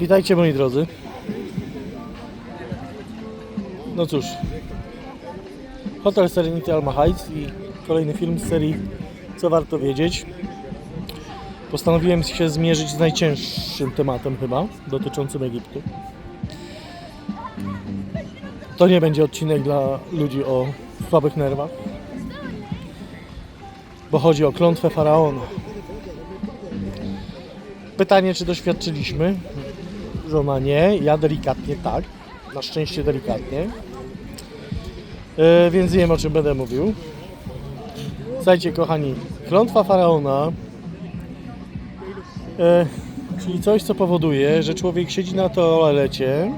Witajcie moi drodzy. No cóż, Hotel Serenity Alma Heights i kolejny film z serii Co warto wiedzieć. Postanowiłem się zmierzyć z najcięższym tematem chyba, dotyczącym Egiptu. To nie będzie odcinek dla ludzi o słabych nerwach, bo chodzi o klątwę faraona. Pytanie, czy doświadczyliśmy? Żona nie, ja delikatnie tak. Na szczęście delikatnie. E, więc wiem o czym będę mówił. Słuchajcie, kochani, klątwa faraona, e, czyli coś, co powoduje, że człowiek siedzi na toalecie.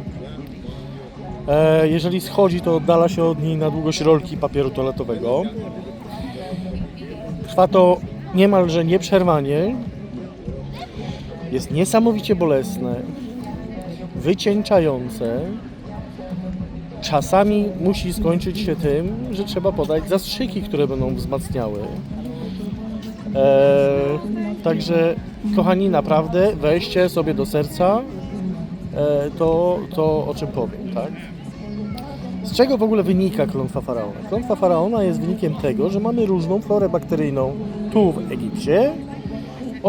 E, jeżeli schodzi, to oddala się od niej na długość rolki papieru toaletowego. Trwa to niemalże nieprzerwanie. Jest niesamowicie bolesne, wycieńczające. Czasami musi skończyć się tym, że trzeba podać zastrzyki, które będą wzmacniały. Eee, także, kochani, naprawdę weźcie sobie do serca e, to, to, o czym powiem, tak? Z czego w ogóle wynika klątwa faraona? Klątwa faraona jest wynikiem tego, że mamy różną florę bakteryjną tu w Egipcie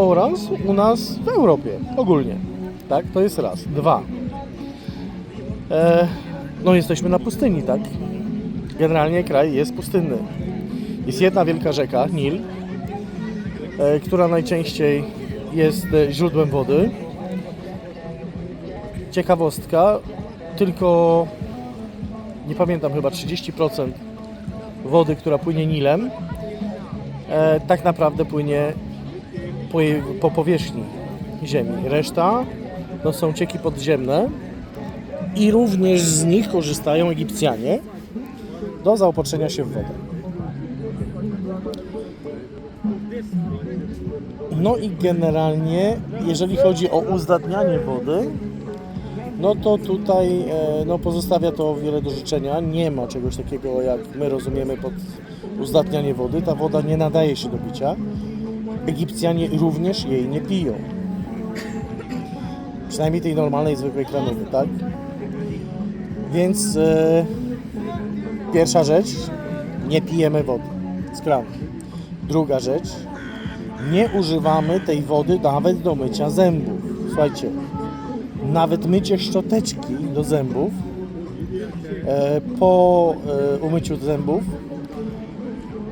oraz u nas w Europie ogólnie. Tak, to jest raz. Dwa. E, no jesteśmy na pustyni, tak? Generalnie kraj jest pustynny. Jest jedna wielka rzeka, Nil, e, która najczęściej jest źródłem wody. Ciekawostka, tylko nie pamiętam, chyba 30% wody, która płynie Nilem, e, tak naprawdę płynie po, po powierzchni Ziemi. Reszta to są cieki podziemne i również z nich korzystają Egipcjanie do zaopatrzenia się w wodę. No i generalnie, jeżeli chodzi o uzdatnianie wody, no to tutaj e, no, pozostawia to wiele do życzenia. Nie ma czegoś takiego, jak my rozumiemy pod uzdatnianie wody. Ta woda nie nadaje się do picia. Egipcjanie również jej nie piją. Przynajmniej tej normalnej, zwykłej kranowej, tak? Więc e, pierwsza rzecz, nie pijemy wody z kranu. Druga rzecz, nie używamy tej wody nawet do mycia zębów. Słuchajcie, nawet mycie szczoteczki do zębów e, po e, umyciu zębów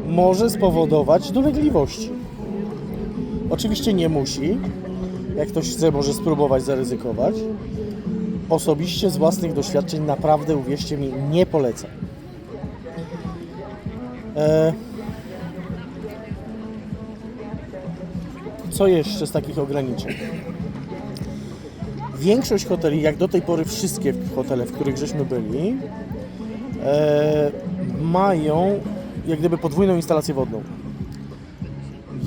może spowodować dolegliwości. Oczywiście nie musi. Jak ktoś chce, może spróbować zaryzykować. Osobiście z własnych doświadczeń naprawdę, uwierzcie mi, nie polecam. E, co jeszcze z takich ograniczeń? Większość hoteli, jak do tej pory wszystkie hotele, w których żeśmy byli, e, mają jak gdyby podwójną instalację wodną.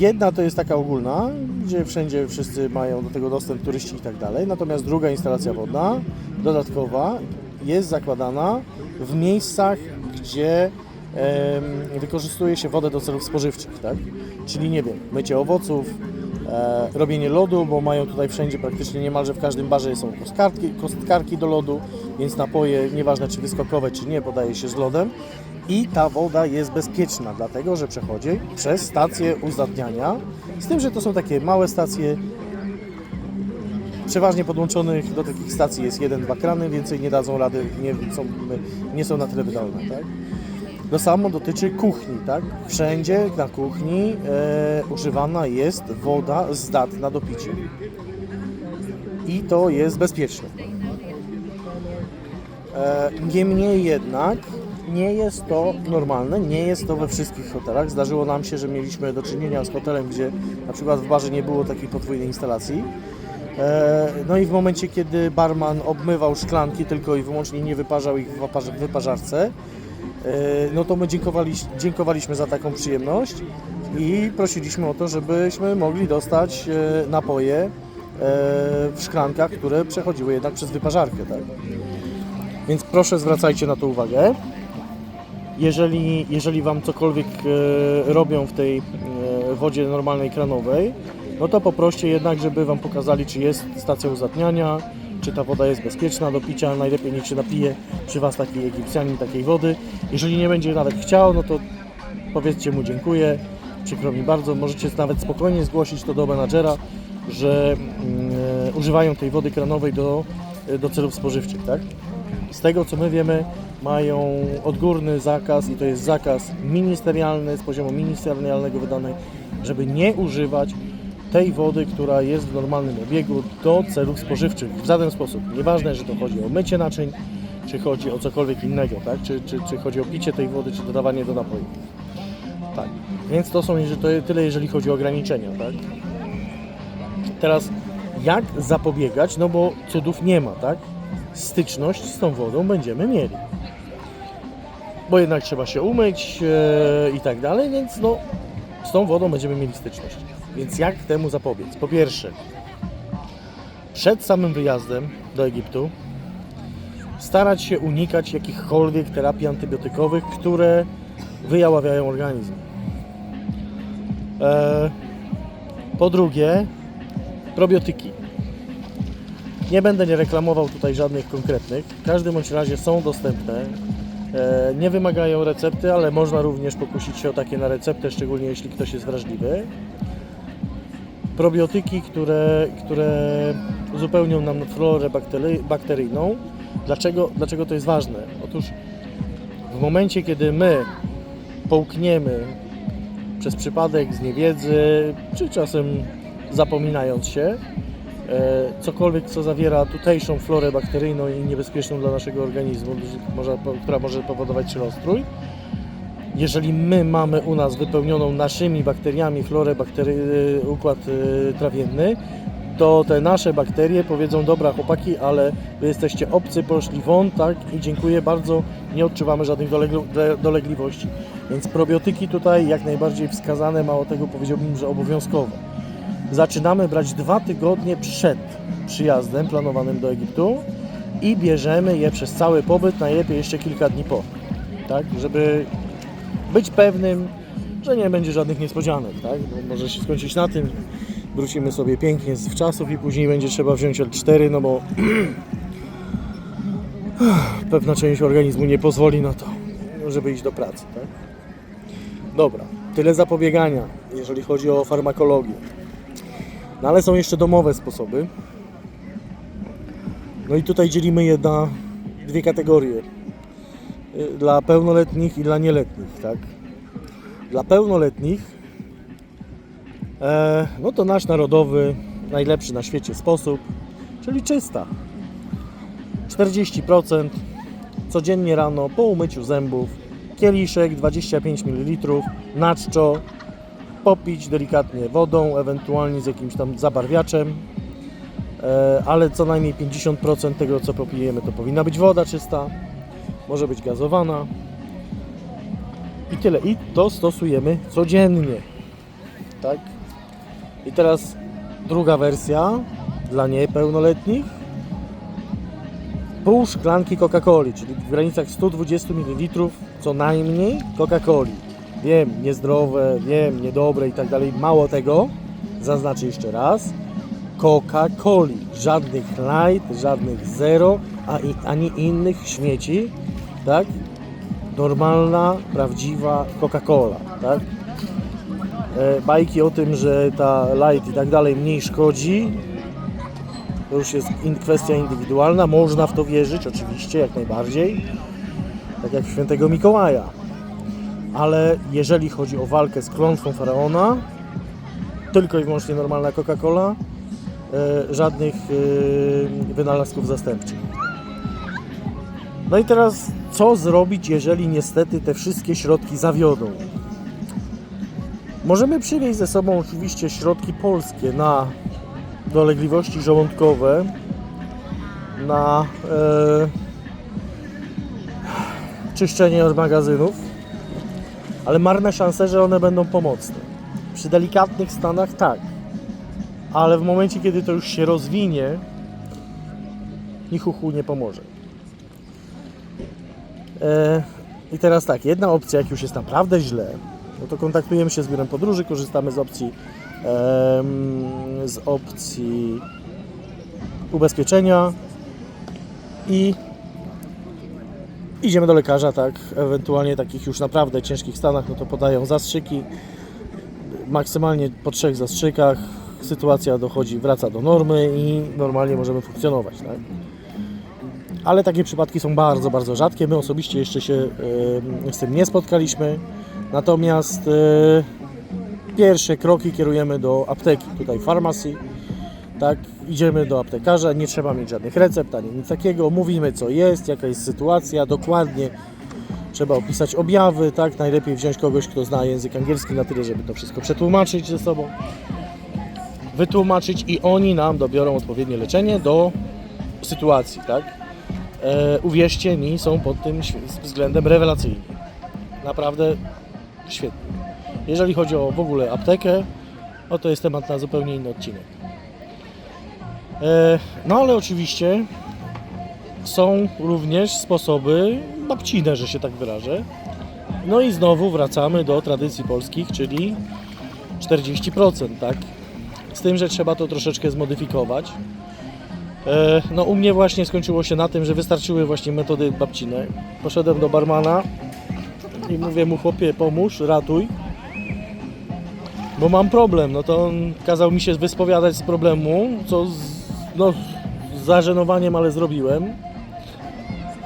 Jedna to jest taka ogólna, gdzie wszędzie wszyscy mają do tego dostęp, turyści i tak dalej. Natomiast druga instalacja wodna, dodatkowa, jest zakładana w miejscach, gdzie em, wykorzystuje się wodę do celów spożywczych, tak? Czyli nie wiem, mycie owoców, e, robienie lodu, bo mają tutaj wszędzie praktycznie niemalże w każdym barze są kostkarki, kostkarki do lodu, więc napoje, nieważne czy wyskokowe czy nie, podaje się z lodem. I ta woda jest bezpieczna, dlatego że przechodzi przez stację uzdatniania. Z tym, że to są takie małe stacje. Przeważnie podłączonych do takich stacji jest jeden, dwa krany, więcej nie dadzą rady, nie są, nie są na tyle wydolne. Tak? To samo dotyczy kuchni, tak? Wszędzie na kuchni e, używana jest woda zdatna do picia. I to jest bezpieczne. E, Niemniej jednak nie jest to normalne, nie jest to we wszystkich hotelach. Zdarzyło nam się, że mieliśmy do czynienia z hotelem, gdzie na przykład w barze nie było takiej podwójnej instalacji. E, No i w momencie, kiedy barman obmywał szklanki tylko i wyłącznie nie wyparzał ich w wyparz- wyparzarce, e, no to my dziękowali, dziękowaliśmy za taką przyjemność i prosiliśmy o to, żebyśmy mogli dostać e, napoje w szklankach, które przechodziły jednak przez wyparzarkę. Tak? Więc proszę zwracajcie na to uwagę. Jeżeli, jeżeli Wam cokolwiek e, robią w tej e, wodzie normalnej kranowej, no to poproście jednak, żeby Wam pokazali, czy jest stacja uzatniania, czy ta woda jest bezpieczna do picia. Najlepiej niech się napije przy Was taki Egipcjanin takiej wody. Jeżeli nie będzie nawet chciał, no to powiedzcie mu dziękuję, przykro mi bardzo. Możecie nawet spokojnie zgłosić to do menadżera, że mm, e, używają tej wody kranowej do, do celów spożywczych, tak? Z tego co my wiemy, mają odgórny zakaz i to jest zakaz ministerialny, z poziomu ministerialnego wydany, żeby nie używać tej wody, która jest w normalnym obiegu do celów spożywczych w żaden sposób. Nieważne, że to chodzi o mycie naczyń, czy chodzi o cokolwiek innego, tak? czy, czy, czy chodzi o picie tej wody, czy dodawanie do napojów. Tak, więc to są to tyle, jeżeli chodzi o ograniczenia, tak? Teraz jak zapobiegać, no bo cudów nie ma, tak? Styczność z tą wodą będziemy mieli. Bo jednak trzeba się umyć e, i tak dalej, więc no z tą wodą będziemy mieli styczność. Więc jak temu zapobiec? Po pierwsze, przed samym wyjazdem do Egiptu starać się unikać jakichkolwiek terapii antybiotykowych, które wyjaławiają organizm. E, po drugie, probiotyki. Nie będę nie reklamował tutaj żadnych konkretnych. W każdym bądź razie są dostępne. E, nie wymagają recepty, ale można również pokusić się o takie na receptę, szczególnie jeśli ktoś jest wrażliwy. Probiotyki, które, które uzupełnią nam florę baktery, bakteryjną. Dlaczego, dlaczego to jest ważne? Otóż w momencie, kiedy my połkniemy przez przypadek, z niewiedzy, czy czasem zapominając się, cokolwiek, co zawiera tutejszą florę bakteryjną i niebezpieczną dla naszego organizmu, która może powodować czylostrój. Jeżeli my mamy u nas wypełnioną naszymi bakteriami florę baktery, układ e, trawienny, to te nasze bakterie powiedzą, dobra chłopaki, ale wy jesteście obcy, poszli won, tak, i dziękuję bardzo, nie odczuwamy żadnych dolegliwości. Więc probiotyki tutaj jak najbardziej wskazane, mało tego powiedziałbym, że obowiązkowo. Zaczynamy brać dwa tygodnie przed przyjazdem planowanym do Egiptu i bierzemy je przez cały pobyt, najlepiej jeszcze kilka dni po, tak, żeby być pewnym, że nie będzie żadnych niespodzianek, tak, bo może się skończyć na tym, wrócimy sobie pięknie z wczasów i później będzie trzeba wziąć L4, no bo pewna część organizmu nie pozwoli na to, żeby iść do pracy, tak? Dobra, tyle zapobiegania, jeżeli chodzi o farmakologię. No ale są jeszcze domowe sposoby. No i tutaj dzielimy je na dwie kategorie. Y, Dla pełnoletnich i dla nieletnich, tak? Dla pełnoletnich E, no to nasz narodowy, najlepszy na świecie sposób, czyli czysta. 40% codziennie rano po umyciu zębów, kieliszek 25 ml, na czczo, popić delikatnie wodą, ewentualnie z jakimś tam zabarwiaczem, e, ale co najmniej 50% tego co popijemy to powinna być woda czysta, może być gazowana i tyle. I to stosujemy codziennie. Tak? I teraz druga wersja dla niepełnoletnich. Pół szklanki Coca-Coli, czyli w granicach 120 ml co najmniej Coca-Coli. Wiem, niezdrowe, wiem, niedobre i tak dalej. Mało tego, zaznaczę jeszcze raz. Coca-Coli. Żadnych light, żadnych zero, ani innych śmieci. Tak? Normalna, prawdziwa Coca-Cola. Tak? e, bajki o tym, że ta light i tak dalej mniej szkodzi, to już jest kwestia indywidualna. Można w to wierzyć, oczywiście, jak najbardziej. Tak jak w świętego Mikołaja. Ale jeżeli chodzi o walkę z klątwą faraona, tylko i wyłącznie normalna Coca-Cola, e, żadnych e, wynalazków zastępczych. No i teraz, co zrobić, jeżeli niestety te wszystkie środki zawiodą? Możemy przywieźć ze sobą oczywiście środki polskie na dolegliwości żołądkowe, na e, czyszczenie od magazynów, ale marne szanse, że one będą pomocne. Przy delikatnych stanach tak, ale w momencie, kiedy to już się rozwinie, ni chuchu nie pomoże. E, I teraz tak, jedna opcja, jak już jest naprawdę źle, no to kontaktujemy się z biurem podróży, korzystamy z opcji z opcji ubezpieczenia i idziemy do lekarza, tak, ewentualnie takich już naprawdę ciężkich stanach, no to podają zastrzyki, maksymalnie po trzech zastrzykach sytuacja dochodzi, wraca do normy i normalnie możemy funkcjonować, tak. Ale takie przypadki są bardzo, bardzo rzadkie. My osobiście jeszcze się z tym nie spotkaliśmy. Natomiast e, pierwsze kroki kierujemy do apteki, tutaj farmacji. Tak, idziemy do aptekarza, nie trzeba mieć żadnych recept ani nic takiego. Mówimy co jest, jaka jest sytuacja, dokładnie trzeba opisać objawy, tak? Najlepiej wziąć kogoś, kto zna język angielski na tyle, żeby to wszystko przetłumaczyć ze sobą. Wytłumaczyć i oni nam dobiorą odpowiednie leczenie do sytuacji, tak? E, uwierzcie mi, są pod tym względem rewelacyjni. Naprawdę świetnie. Jeżeli chodzi o w ogóle aptekę, no to jest temat na zupełnie inny odcinek. E, no ale oczywiście są również sposoby babcine, że się tak wyrażę. No i znowu wracamy do tradycji polskich, czyli 40%, tak? Z tym, że trzeba to troszeczkę zmodyfikować. E, No u mnie właśnie skończyło się na tym, że wystarczyły właśnie metody babcine. Poszedłem do barmana i mówię mu chłopie pomóż, ratuj. Bo mam problem, no to on kazał mi się wyspowiadać z problemu, co no, z zażenowaniem, ale zrobiłem.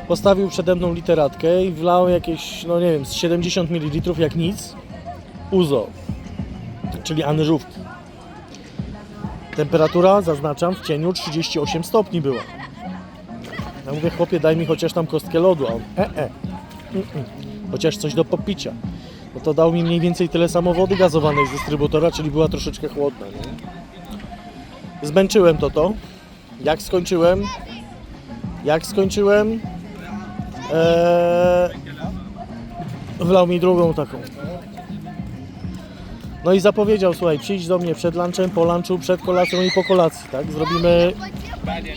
Postawił przede mną literatkę i wlał jakieś, no nie wiem, z 70 ml jak nic, uzo, czyli anyżówki. Temperatura, zaznaczam, w cieniu 38 stopni była. Ja mówię, chłopie, daj mi chociaż tam kostkę lodu, a on, e, e, Mm-mm. chociaż coś do popicia. No to dał mi mniej więcej tyle samo wody gazowanej z dystrybutora, czyli była troszeczkę chłodna. Nie? Zmęczyłem to to. Jak skończyłem? Jak skończyłem? Eee, wlał mi drugą taką. No i zapowiedział, słuchaj, przyjdź do mnie przed lunchem, po lunchu, przed kolacją i po kolacji, tak? Zrobimy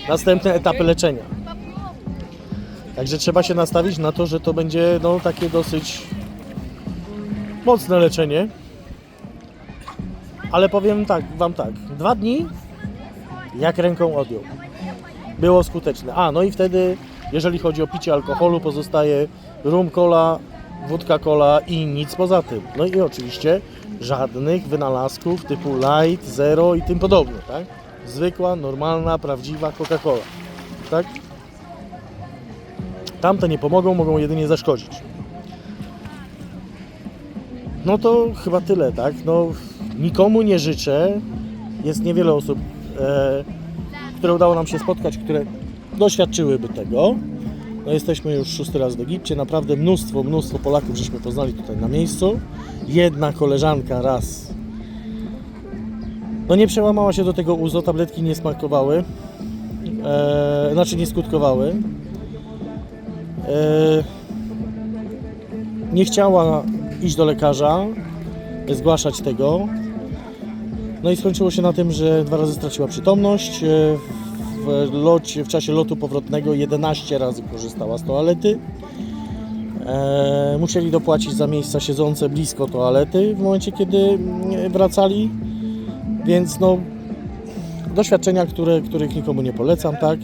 następne etapy leczenia. Także trzeba się nastawić na to, że to będzie no, takie dosyć mocne leczenie. Ale powiem tak, Wam tak, dwa dni jak ręką odjął. Było skuteczne. A, no i wtedy, jeżeli chodzi o picie alkoholu, pozostaje rum cola, wódka cola i nic poza tym. No i oczywiście żadnych wynalazków typu light, zero i tym podobne, tak? Zwykła, normalna, prawdziwa Coca-Cola, tak? Tamte nie pomogą, mogą jedynie zaszkodzić. No to chyba tyle, tak? No, nikomu nie życzę. Jest niewiele osób, które udało nam się spotkać, które doświadczyłyby tego. No, jesteśmy już szósty raz w Egipcie. Naprawdę mnóstwo, mnóstwo Polaków żeśmy poznali tutaj na miejscu. Jedna koleżanka raz. No nie przełamała się do tego uzo, tabletki nie smakowały. E, znaczy nie skutkowały. E, nie chciała iść do lekarza, zgłaszać tego. No i skończyło się na tym, że dwa razy straciła przytomność. E, W, locie, w czasie lotu powrotnego 11 razy korzystała z toalety. E, musieli dopłacić za miejsca siedzące blisko toalety w momencie, kiedy mm, wracali. Więc no, doświadczenia, które, których nikomu nie polecam, tak.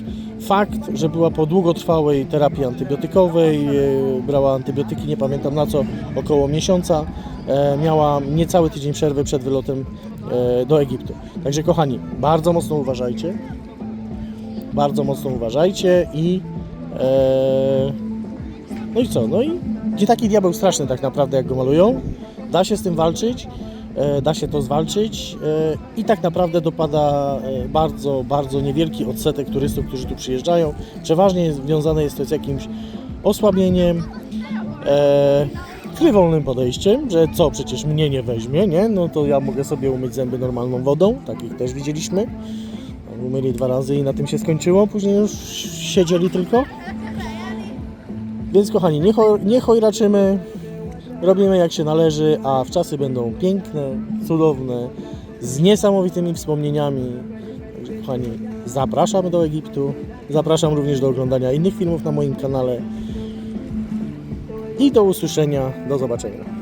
Fakt, że była po długotrwałej terapii antybiotykowej, e, brała antybiotyki, nie pamiętam na co, około miesiąca, e, miała niecały tydzień przerwy przed wylotem e, do Egiptu. Także kochani, bardzo mocno uważajcie, bardzo mocno uważajcie i no i co, no i nie taki diabeł straszny tak naprawdę jak go malują, da się z tym walczyć, da się to zwalczyć e, i tak naprawdę dopada e, bardzo, bardzo niewielki odsetek turystów, którzy tu przyjeżdżają. Przeważnie związane jest to z jakimś osłabieniem, e, frywolnym podejściem, że co, przecież mnie nie weźmie, nie? No to ja mogę sobie umyć zęby normalną wodą, takich też widzieliśmy. Umyli dwa razy i na tym się skończyło, później już siedzieli tylko. Więc kochani, nie, cho, nie robimy jak się należy, a wczasy będą piękne, cudowne, z niesamowitymi wspomnieniami. Także kochani, zapraszam do Egiptu, zapraszam również do oglądania innych filmów na moim kanale i do usłyszenia, do zobaczenia.